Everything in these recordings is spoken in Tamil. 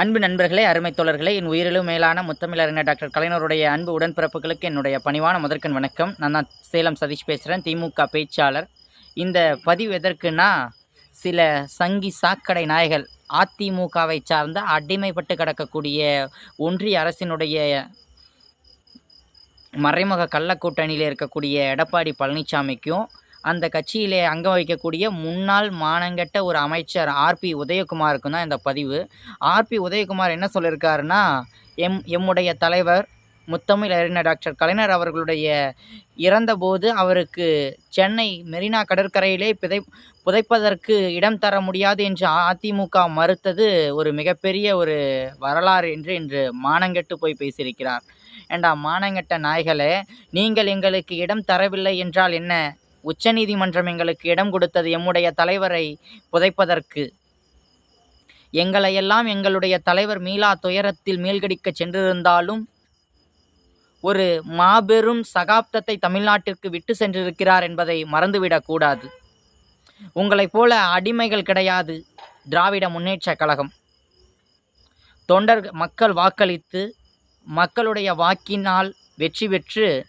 அன்பு நண்பர்களே அருமை தோழர்களே என் உயிரிலும் மேலான முத்தமிழறிஞர் டாக்டர் கலைஞருடைய அன்பு உடன்பிறப்புகளுக்கு என்னுடைய பணிவான முதற்கண் வணக்கம். நான் தான் சேலம் சதீஷ் பேசுகிறேன் திமுக பேச்சாளர். இந்த பதிவு எதற்குன்னா சில சங்கி சாக்கடை நாய்கள் அதிமுகவை சார்ந்த அடிமைப்பட்டு கிடக்கக்கூடிய ஒன்றிய அரசினுடைய மறைமுக கள்ளக்கூட்டணியில் இருக்கக்கூடிய எடப்பாடி பழனிசாமிக்கும் அந்த கட்சியிலே அங்கம் வகிக்கக்கூடிய முன்னாள் மானங்கெட்ட ஒரு அமைச்சர் ஆர்பி உதயகுமாருக்கும் தான் இந்த பதிவு. ஆர்பி உதயகுமார் என்ன சொல்லியிருக்காருன்னா எம் எம்முடைய தலைவர் முத்தமிழ் அறிஞர் டாக்டர் கலைஞர் அவர்களுடைய இறந்தபோது அவருக்கு சென்னை மெரினா கடற்கரையிலே பிதை புதைப்பதற்கு இடம் தர முடியாது என்று அதிமுக மறுத்தது ஒரு மிகப்பெரிய ஒரு வரலாறு என்று இன்று மானங்கெட்டு போய் பேசியிருக்கிறார். ஏண்டா மானங்கெட்ட நாய்களே நீங்கள் எங்களுக்கு இடம் தரவில்லை என்றால் என்ன? உச்சநீதிமன்றம் எங்களுக்கு இடம் கொடுத்தது எம்முடைய தலைவரை புதைப்பதற்கு. எங்களையெல்லாம் எங்களுடைய தலைவர் மீளா துயரத்தில் மீள்கடிக்க சென்றிருந்தாலும் ஒரு மாபெரும் சகாப்தத்தை தமிழ்நாட்டிற்கு விட்டு சென்றிருக்கிறார் என்பதை மறந்துவிடக்கூடாது உங்களைப் போல அடிமைகள் கிடையாது திராவிட முன்னேற்றக் கழகம். தொண்டர் மக்கள் வாக்களித்து மக்களுடைய வாக்கினால் வெற்றி பெற்று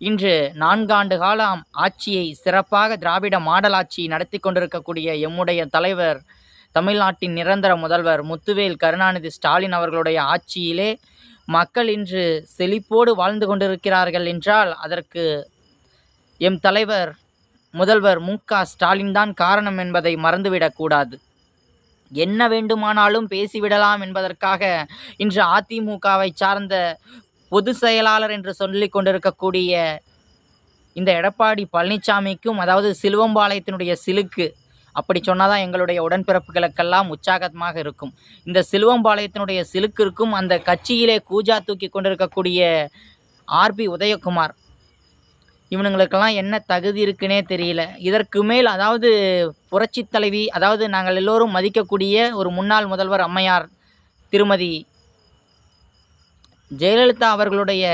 இன்று நான்காண்டு காலம் ஆட்சியை சிறப்பாக திராவிட மாடல் ஆட்சி நடத்தி கொண்டிருக்கக்கூடிய எம்முடைய தலைவர் தமிழ்நாட்டின் நிரந்தர முதல்வர் முத்துவேல் கருணாநிதி ஸ்டாலின் அவர்களுடைய ஆட்சியிலே மக்கள் இன்று செழிப்போடு வாழ்ந்து கொண்டிருக்கிறார்கள் என்றால் அதற்கு எம் தலைவர் முதல்வர் மு க ஸ்டாலின் தான் காரணம் என்பதை மறந்துவிடக்கூடாது என்ன வேண்டுமானாலும் பேசிவிடலாம் என்பதற்காக இன்று அதிமுகவை சார்ந்த பொது செயலாளர் என்று சொல்லிக் கொண்டிருக்கக்கூடிய இந்த எடப்பாடி பழனிசாமிக்கும் அதாவது சிலுவம்பாளையத்தினுடைய சிலுக்கு அப்படி சொன்னால் தான் எங்களுடைய உடன்பிறப்புகளுக்கெல்லாம் உற்சாகமாக இருக்கும். இந்த சிலுவம்பாளையத்தினுடைய சிலுக்கிற்கும் அந்த கட்சியிலே கூஜா தூக்கி கொண்டிருக்கக்கூடிய ஆர்பி உதயகுமார். இவனுங்களுக்கெல்லாம் என்ன தகுதி இருக்குன்னே தெரியல. இதற்கு மேல் அதாவது புரட்சி தலைவி அதாவது நாங்கள் எல்லோரும் மதிக்கக்கூடிய ஒரு முன்னாள் முதல்வர் அம்மையார் திருமதி ஜெயலலிதா அவர்களுடைய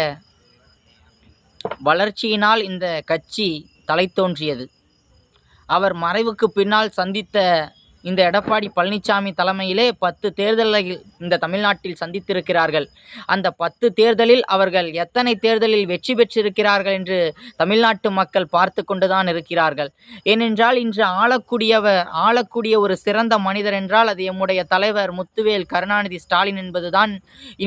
வளர்ச்சியினால் இந்த கட்சி தலைத்தோன்றியது. அவர் மறைவுக்கு பின்னால் சந்தித்த இந்த எடப்பாடி பழனிசாமி தலைமையிலே பத்து தேர்தலை இந்த தமிழ்நாட்டில் சந்தித்திருக்கிறார்கள். அந்த பத்து தேர்தலில் அவர்கள் எத்தனை தேர்தலில் வெற்றி பெற்றிருக்கிறார்கள் என்று தமிழ்நாட்டு மக்கள் பார்த்து கொண்டுதான் இருக்கிறார்கள். ஏனென்றால் இன்று ஆளக்கூடியவர் ஆளக்கூடிய ஒரு சிறந்த மனிதர் என்றால் அது எம்முடைய தலைவர் முத்துவேல் கருணாநிதி ஸ்டாலின் என்பதுதான்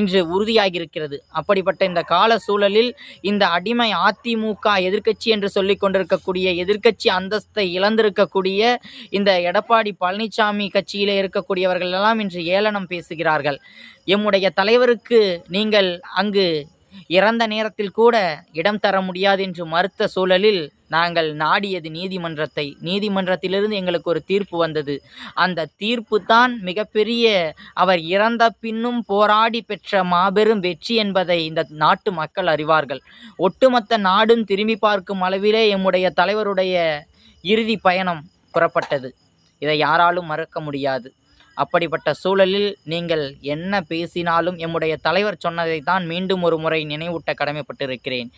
இன்று உறுதியாகியிருக்கிறது. அப்படிப்பட்ட இந்த கால சூழலில் இந்த அடிமை அதிமுக எதிர்க்கட்சி என்று சொல்லிக் கொண்டிருக்கக்கூடிய எதிர்க்கட்சி அந்தஸ்தை இழந்திருக்கக்கூடிய இந்த எடப்பாடி பழனிசாமி கட்சியிலே இருக்கக்கூடியவர்கள் எல்லாம் இன்று ஏளனம் பேசுகிறார்கள். எம்முடைய தலைவருக்கு நீங்கள் அங்கு இறந்த நேரத்தில் கூட இடம் தர முடியாது என்று மறுத்த சூழலில் நாங்கள் நாடியது நீதிமன்றத்தை. நீதிமன்றத்திலிருந்து எங்களுக்கு ஒரு தீர்ப்பு வந்தது. அந்த தீர்ப்பு தான் மிகப்பெரிய அவர் இறந்த பின்னும் போராடி பெற்ற மாபெரும் வெற்றி என்பதை இந்த நாட்டு மக்கள் அறிவார்கள். ஒட்டுமொத்த நாடும் திரும்பி பார்க்கும் அளவிலே எம்முடைய தலைவருடைய இறுதி பயணம் புறப்பட்டது. இதை யாராலும் மறக்க முடியாது. அப்படிப்பட்ட சூழலில் நீங்கள் என்ன பேசினாலும் எம்முடைய தலைவர் சொன்னதை தான் மீண்டும் ஒரு முறை நினைவூட்ட கடமைப்பட்டிருக்கிறேன்.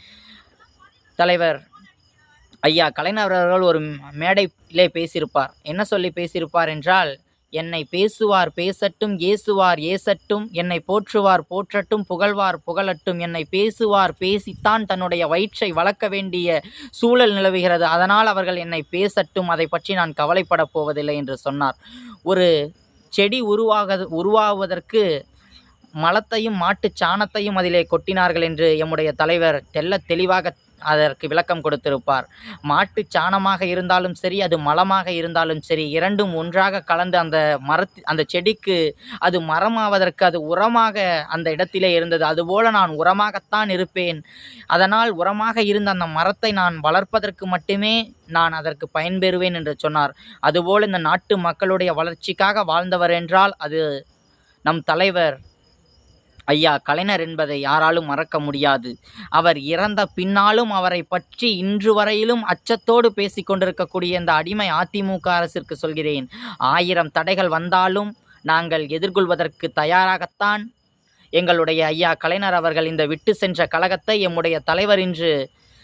தலைவர் ஐயா கலைஞர் அவர்கள் ஒரு மேடையிலே பேசியிருப்பார். என்ன சொல்லி பேசியிருப்பார் என்றால் என்னை பேசுவார் பேசட்டும் ஏசுவார் ஏசட்டும் என்னை போற்றுவார் போற்றட்டும் புகழ்வார் புகழட்டும் என்னை பேசுவார் பேசித்தான் தன்னுடைய வயிற்றை வளர்க்க வேண்டிய சூழல் நிலவுகிறது. அதனால் அவர்கள் என்னை பேசட்டும் அதை பற்றி நான் கவலைப்பட போவதில்லை என்று சொன்னார். ஒரு செடி உருவாக உருவாவதற்கு மலத்தையும் மாட்டுச் சாணத்தையும் அதிலே கொட்டினார்கள் என்று எம்முடைய தலைவர் தெல்ல தெளிவாக அதற்கு விளக்கம் கொடுத்திருப்பார். மாட்டுச் சாணமாக இருந்தாலும் சரி அது மலமாக இருந்தாலும் சரி இரண்டும் ஒன்றாக கலந்து அந்த மரத் அந்த செடிக்கு அது மரமாவதற்கு அது உரமாக அந்த இடத்திலே இருந்தது. அதுபோல நான் உரமாகத்தான் இருப்பேன். அதனால் உரமாக இருந்த அந்த மரத்தை நான் வளர்ப்பதற்கு மட்டுமே நான் அதற்கு பயன்பெறுவேன் என்று சொன்னார். அதுபோல் இந்த நாட்டு மக்களுடைய வளர்ச்சிக்காக வாழ்ந்தவர் என்றால் அது நம் தலைவர் ஐயா கலைஞர் என்பதை யாராலும் மறக்க முடியாது. அவர் இறந்த பின்னாலும் அவரை பற்றி இன்று வரையிலும் அச்சத்தோடு பேசிக்கொண்டிருக்கக்கூடிய இந்த அடிமை அதிமுக அரசிற்கு சொல்கிறேன். ஆயிரம் தடைகள் வந்தாலும் நாங்கள் எதிர்கொள்வதற்கு தயாராகத்தான். எங்களுடைய ஐயா கலைஞர் அவர்கள் இந்த விட்டு சென்ற கழகத்தை எம்முடைய தலைவர் இன்று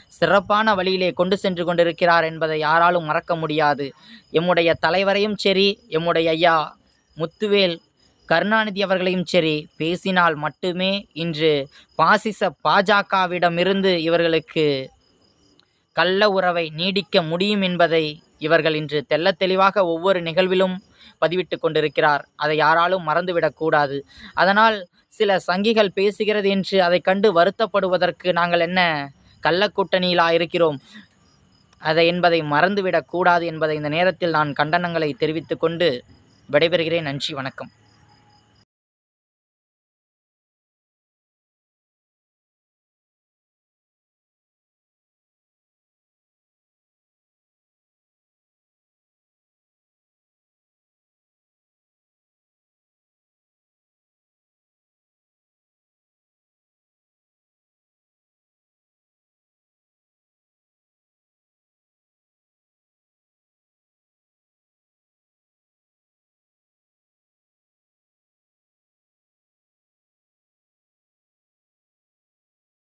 சிறப்பான வழியிலே கொண்டு சென்று கொண்டிருக்கிறார் என்பதை யாராலும் மறக்க முடியாது. எம்முடைய தலைவரையும் சரி எம்முடைய ஐயா முத்துவேல் கருணாநிதி அவர்களையும் சரி பேசினால் மட்டுமே இன்று பாசிச பாஜகவிடமிருந்து இவர்களுக்கு கள்ள உறவை நீடிக்க முடியும் என்பதை இவர்கள் இன்று தெல்ல தெளிவாக ஒவ்வொரு நிகழ்விலும் பதிவிட்டு கொண்டிருக்கிறார். அதை யாராலும் மறந்துவிடக்கூடாது அதனால் சில சங்கிகள் பேசுகிறது என்று அதை கண்டு வருத்தப்படுவதற்கு நாங்கள் என்ன கள்ளக்கூட்டணியிலா இருக்கிறோம்? அதை என்பதை மறந்துவிடக்கூடாது என்பதை இந்த நேரத்தில் நான் கண்டனங்களை தெரிவித்துக்கொண்டு விடைபெறுகிறேன். நன்றி வணக்கம்.